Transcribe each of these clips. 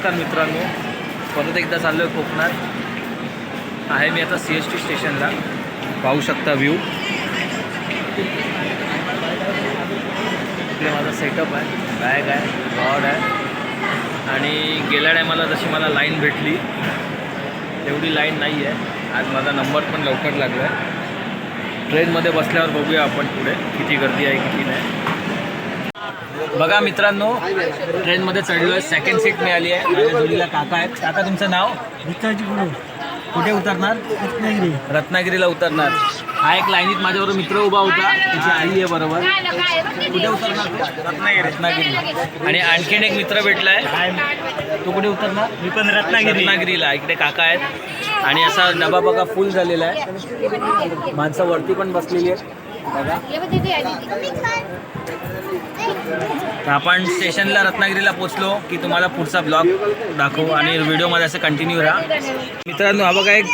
नमस्कार मित्रांनो. परत एकदा चाललो आहे कोकणात. आहे मी आता सी एस टी स्टेशनला. पाहू शकता व्ह्यू इकडे माझा सेटअप आहे. बॅग आहे रॉड आहे. आणि गेल्या टायमाला जशी मला लाईन भेटली. तेवढी लाईन नाही आहे आज माझा नंबर पण लवकर लागला आहे ट्रेनमध्ये बसल्यावर बघूया आपण पुढे किती गर्दी आहे किती नाही. बघा मित्रांनो ट्रेनमध्ये चढलो आहे सेकंड सीट मिळाली आहे. माझ्या जोडीला काका आहेत. काका तुमचं नाव? कुठे उतरणार? रत्नागिरी. रत्नागिरीला उतरणार. हा एक लाईनीत माझ्याबरोबर मित्र उभा होता. त्याची आई आहे बरोबर. कुठे उतरणार तू? रत्नागिरी. रत्नागिरी. आणि आणखीन एक मित्र भेटलाय. तू कुठे उतरणार? मी पण रत्नागिरी. रत्नागिरीला. इकडे काका आहेत. आणि असा डबा बघा फुल झालेला आहे. माणसं वरती पण बसलेली आहेत. बघा. आपण स्टेशनला रत्नागिरीला पोचलो की तुम्हाला पुढचा ब्लॉग दाखवू आणि व्हिडिओमध्ये असं कंटिन्यू राहा. मित्रांनो हा बघा एक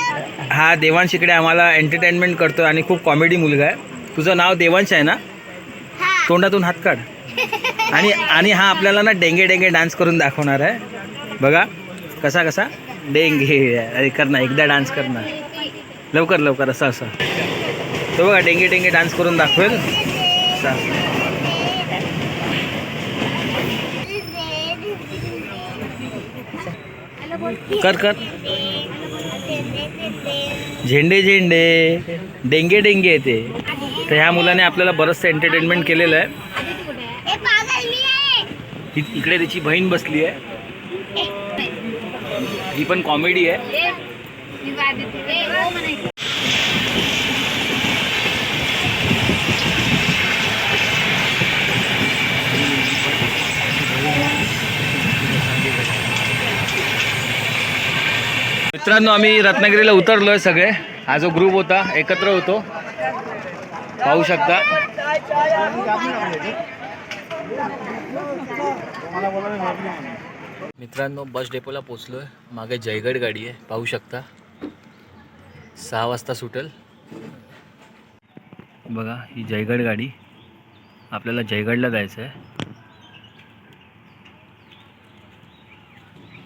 हा देवांश इकडे आम्हाला एंटरटेनमेंट करतो आणि खूप कॉमेडी मुलगा आहे. तुझं नाव देवांश आहे ना? तोंडातून हात काढ. आणि आणि हा आपल्याला ना डेंगे डेंगे डान्स करून दाखवणार आहे. बघा कसा कसा? डेंगे. अरे कर ना एकदा डान्स कर ना. लवकर लवकर असं असं. तो बघा डेंगे डेंगे डान्स करून दाखवेल. कर कर. झेंडे झेंडे. डेंगे डेंगे येते तर ह्या मुलाने आपल्याला बरंचसं एंटरटेनमेंट केलेलं आहे. इकडे त्याची बहीण बसली आहे. ही पण कॉमेडी आहे. मित्रांनो आम्ही रत्नागिरीला उतरलो आहे सगळे. हा जो ग्रुप होता एकत्र होतो. पाहू शकता. मित्रांनो बस डेपोला पोचलो आहे मागे जयगड गाडी आहे. पाहू शकता. सहा वाजता सुटेल. बघा ही जयगड गाडी. आपल्याला जयगडला जायचं आहे.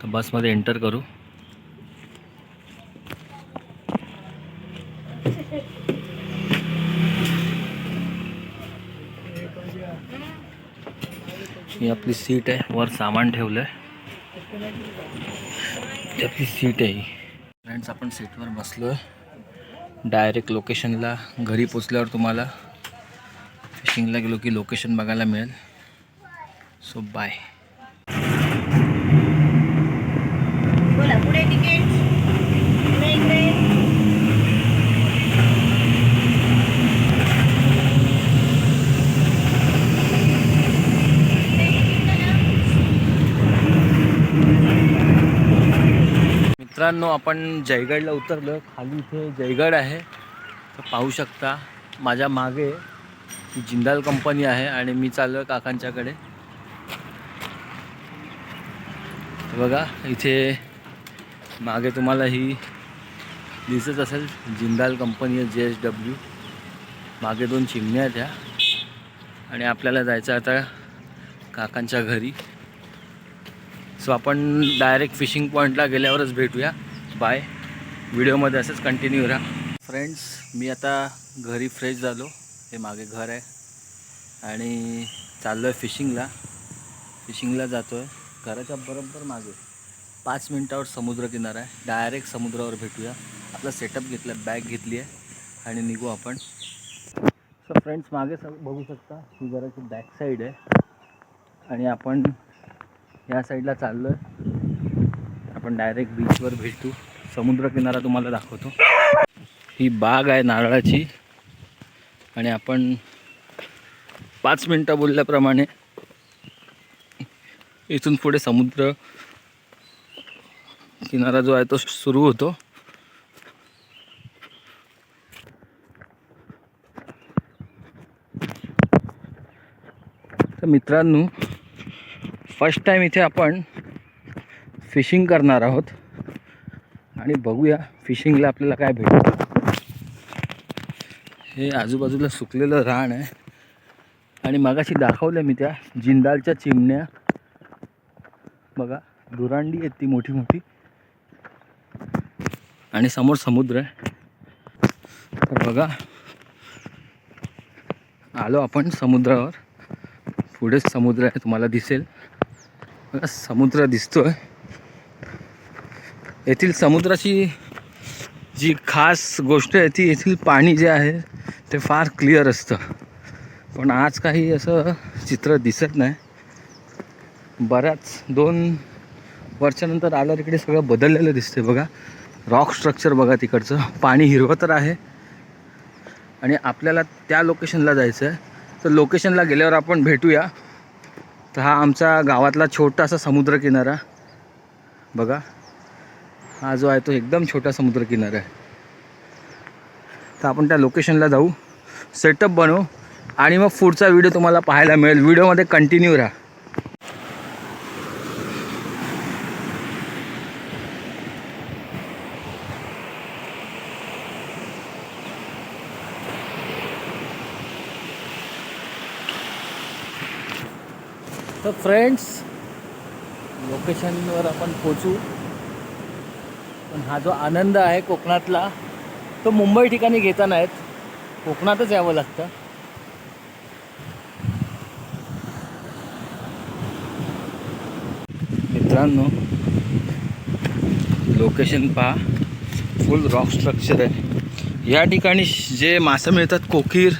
तर बसमध्ये एंटर करू. ही आपली सीट आहे. वर सामान ठेवलं आहे ही आपली सीट आहे फ्रेंड्स आपण सीटवर बसलो आहे डायरेक्ट लोकेशनला घरी पोचल्यावर तुम्हाला फिशिंगला गेलो की लोकेशन बघायला मिळेल. सो बाय बोला पुढे तिकीट इकडे इकडे मित्रांनो आपण जयगडला उतरलो. खाली इथे जयगड आहे. तर पाहू शकता माझ्या मागे जिंदाल कंपनी आहे आणि मी चाललो आहे काकांच्याकडे. बघा इथे मागे तुम्हाला ही दिसत असेल जिंदाल कंपनी आहे जे एस डब्ल्यू. मागे दोन चिमण्या आहेत ह्या. आणि आपल्याला जायचं आता काकांच्या घरी. सो आपण डायरेक्ट फिशिंग पॉईंटला गेल्यावरच भेटूया. बाय व्हिडिओमध्ये असंच कंटिन्यू राहा. फ्रेंड्स मी आता घरी फ्रेश झालो. हे मागे घर आहे. आणि चाललो आहे फिशिंगला फिशिंगला जातो आहे घराच्या बरोबर मागे पाच मिनटावर समुद्रकिनारा आहे. डायरेक्ट समुद्रावर भेटूया. आपला सेटअप घेतला बॅग घेतली आहे. आणि निघू आपण. सो फ्रेंड्स मागे स बघू शकता. ही घराची बॅक साईड आहे. आणि आपण या साईडला चाललो आहे आपण डायरेक्ट बीचवर भेटू. समुद्रकिनारा तुम्हाला दाखवतो. ही बाग आहे नारळाची. आणि आपण पाच मिनटं बोलल्याप्रमाणे इथून पुढे समुद्र किनारा जो आहे तो सुरू होतो. तर मित्रांनो फर्स्ट टाईम इथे आपण फिशिंग करणार आहोत. आणि बघूया फिशिंगला आपल्याला काय भेटतं. हे आजूबाजूला सुकलेलं रान आहे. आणि मगाशी दाखवलं मी त्या जिंदालच्या चिमण्या. बघा दुरांडी आहेत ती मोठी मोठी. आणि समोर समुद्र आहे. तर बघा आलो आपण समुद्रावर. पुढेच समुद्र आहे तुम्हाला दिसेल. समुद्र दिसतोय. येथील समुद्राची जी खास गोष्ट आहे ती येथील पाणी जे आहे ते फार क्लिअर असतं. पण आज काही असं चित्र दिसत नाही. बऱ्याच दोन वर्षानंतर आल्यावर इकडे सगळं बदललेलं दिसते बघा. रॉक स्ट्रक्चर बघा तिकडचं. पाणी हिरवं तर आहे. आणि आपल्याला त्या लोकेशनला जायचं आहे तर लोकेशनला गेल्यावर आपण भेटूया. तर हा आमचा गावातला छोटासा समुद्रकिनारा. बघा. हा जो आहे तो एकदम छोटा समुद्रकिनारा आहे. तर आपण त्या लोकेशनला जाऊ. सेटअप बनवू. आणि मग पुढचा व्हिडिओ तुम्हाला पाहायला मिळेल. व्हिडिओमध्ये कंटिन्यू राहा. फ्रेंड्स लोकेशनवर आपण पोचू पण हा जो आनंद आहे कोकणातला तो मुंबई ठिकाणी घेता नाहीत कोकणातच यावं लागतं. मित्रांनो लोकेशन पहा. फुल रॉक स्ट्रक्चर आहे. या ठिकाणी जे मासे मिळतात कोकीर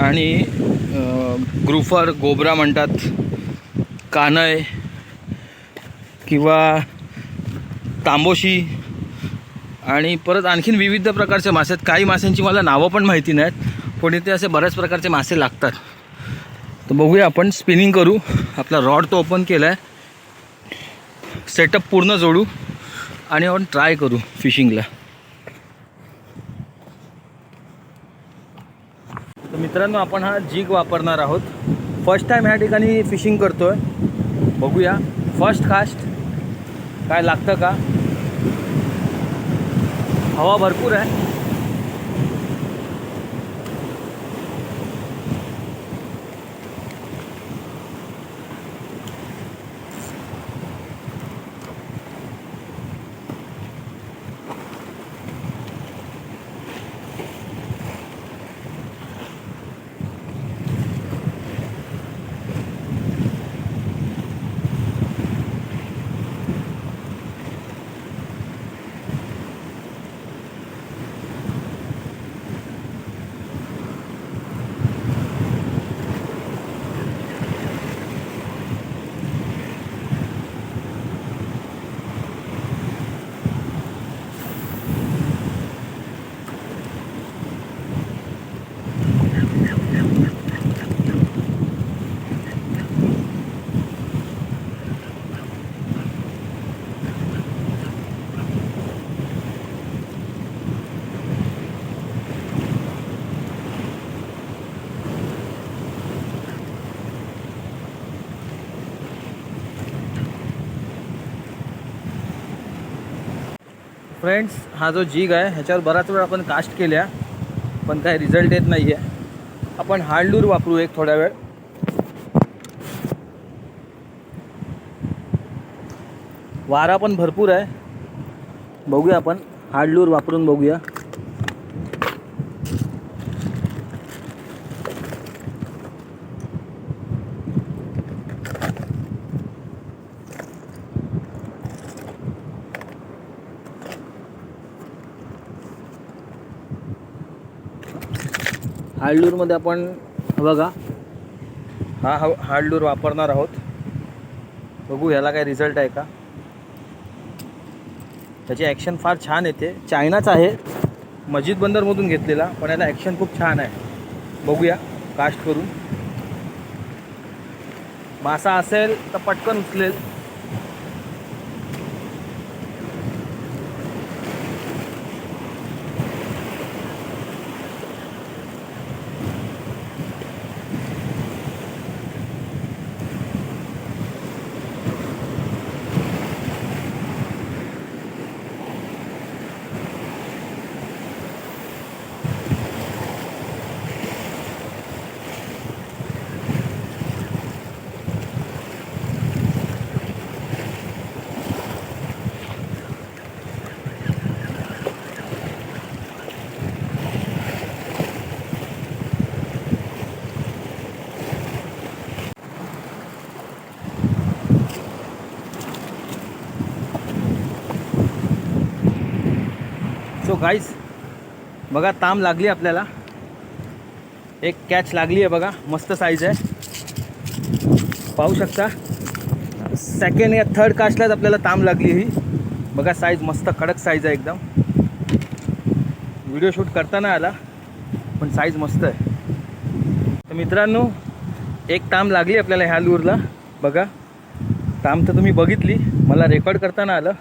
आणि ग्रुफर गोबरा म्हणतात कानय किंवा तांबोशी आणि परत आणखीन विविध प्रकारचे मासे आहेत. काही माशांची मला नावं पण माहिती नाहीत पण इथे असे बऱ्याच प्रकारचे मासे लागतात. तर बघूया आपण स्पिनिंग करू. आपला रॉड तो ओपन केला आहे सेटअप पूर्ण जोडू आणि आपण ट्राय करू फिशिंगला मित्रांनो आपण हा जीग वापरणार आहोत. फर्स्ट टाईम ह्या ठिकाणी फिशिंग करतो आहे बघूया. फर्स्ट कास्ट काय लागतं का? हवा भरपूर आहे. फ्रेंड्स हा जो जीग आहे ह्याच्यावर बराच वेळ आपण कास्ट केल्या पण काही रिझल्ट येत नाही आहे आपण हार्डलूर वापरू एक थोड्या वेळ. वारा पण भरपूर आहे. बघूया आपण. हार्डलूर वापरून बघूया. हार्डलूरमध्ये आपण बघा. हा हा हार्डलूर वापरणार आहोत. बघू ह्याला काय रिझल्ट आहे का? त्याची ॲक्शन फार छान येते. चायनाच आहे. मस्जिद बंदरमधून घेतलेला पण याला ॲक्शन खूप छान आहे. बघूया कास्ट करून. मासा असेल तर पटकन उचलेल. गाईस बघा ताम लागली आपल्याला. एक कॅच लागली आहे बघा मस्त साईज आहे. पाहू शकता? सेकंड या थर्ड कास्टलाच आपल्याला ताम लागली ही. बघा साईज मस्त कडक साईज आहे एकदम. व्हिडिओ शूट करताना आला पण साईज मस्त आहे. तर मित्रांनो एक ताम लागली आपल्याला ह्या लूरला बघा ताम तर तुम्ही बघितली मला रेकॉर्ड करताना आलं.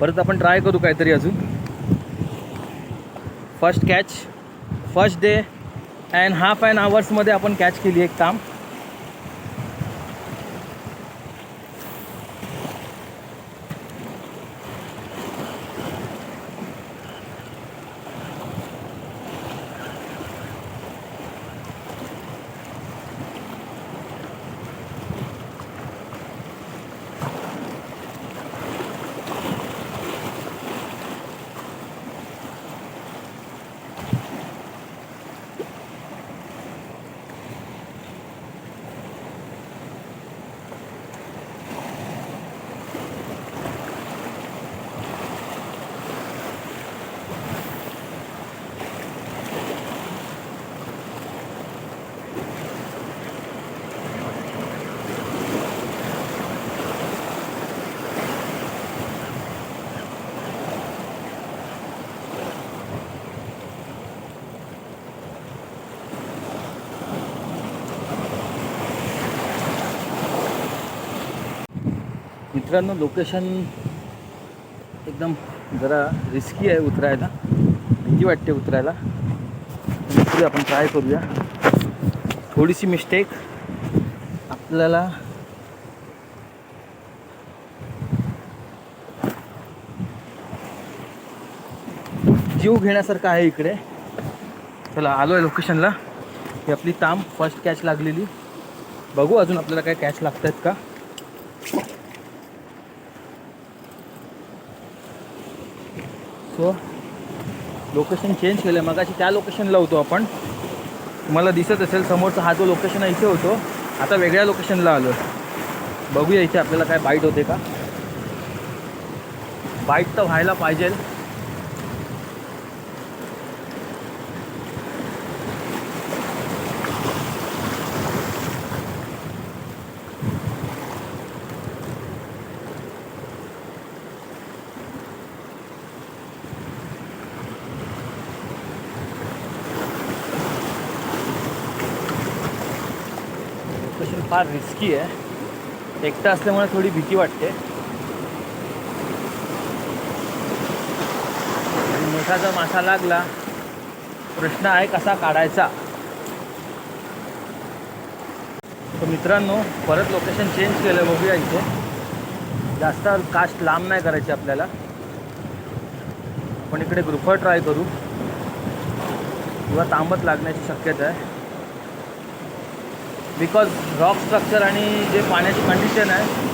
परत आपण ट्राय करू काहीतरी अजून. First catch first day and half and आवर्समध्ये आपण कॅच केली एक काम. मित्रांनो लोकेशन एकदम जरा रिस्की आहे उतरायला. भीती वाटते उतरायला. पण आपण ट्राय करूया. थोडीशी मिस्टेक आपल्याला जीव घेण्यासारखं आहे इकडे. चला आलो आहे लोकेशनला ही आपली ताम फर्स्ट कॅच लागलेली. बघू अजून आपल्याला काय कॅच लागत आहेत का? सो लोकेशन चेंज केलं आहे मगाशी त्या लोकेशनला होतो आपण. तुम्हाला दिसत असेल समोरचा हा जो लोकेशन आहे इथे होतो. आता वेगळ्या लोकेशनला आलो बघूया इथे आपल्याला काय बाईट होते का. बाईट तर व्हायला पाहिजे लोकेशन फार रिस्की आहे. एकटा असल्यामुळे थोडी भीती वाटते. आणि मोठा जर मासा लागला प्रश्न आहे कसा काढायचा? तर मित्रांनो परत लोकेशन चेंज केलं बघूया इथे. जास्त कास्ट लांब नाही करायची आपल्याला. आपण इकडे ग्रुपर ट्राय करू. किंवा तांबत लागण्याची शक्यता आहे. बिकॉज रॉक स्ट्रक्चर आणि जे पाण्याची कंडिशन आहे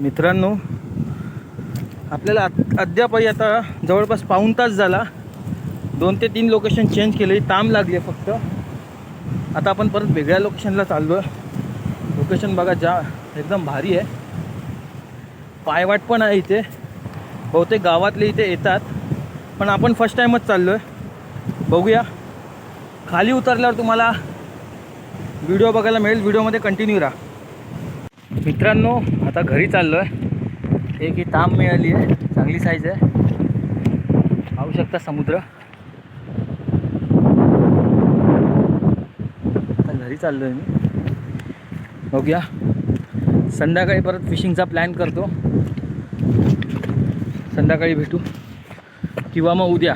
मित्रांनो आपल्याला अद्यापही आता जवळपास पाऊण तास झाला. दोन ते तीन लोकेशन चेंज केले ताम लागली आहे फक्त. आता आपण परत वेगळ्या लोकेशनला चाललो आहे लोकेशन बघा जा एकदम भारी आहे. पायवाट पण आहे इथे. बहुतेक गावातले इथे येतात. पण आपण फर्स्ट टाईमच चाललो आहे बघूया. खाली उतरल्यावर तुम्हाला व्हिडिओ बघायला मिळेल. व्हिडिओमध्ये कंटिन्यू राहा. मित्रांनो आता घरी चाललो आहे एक ही ताम मिळाली आहे. चांगली साईज आहे. पाहू शकता समुद्र. आता घरी चाललो आहे मी. बघूया. संध्याकाळी परत फिशिंगचा प्लॅन करतो. संध्याकाळी भेटू. किंवा मग उद्या.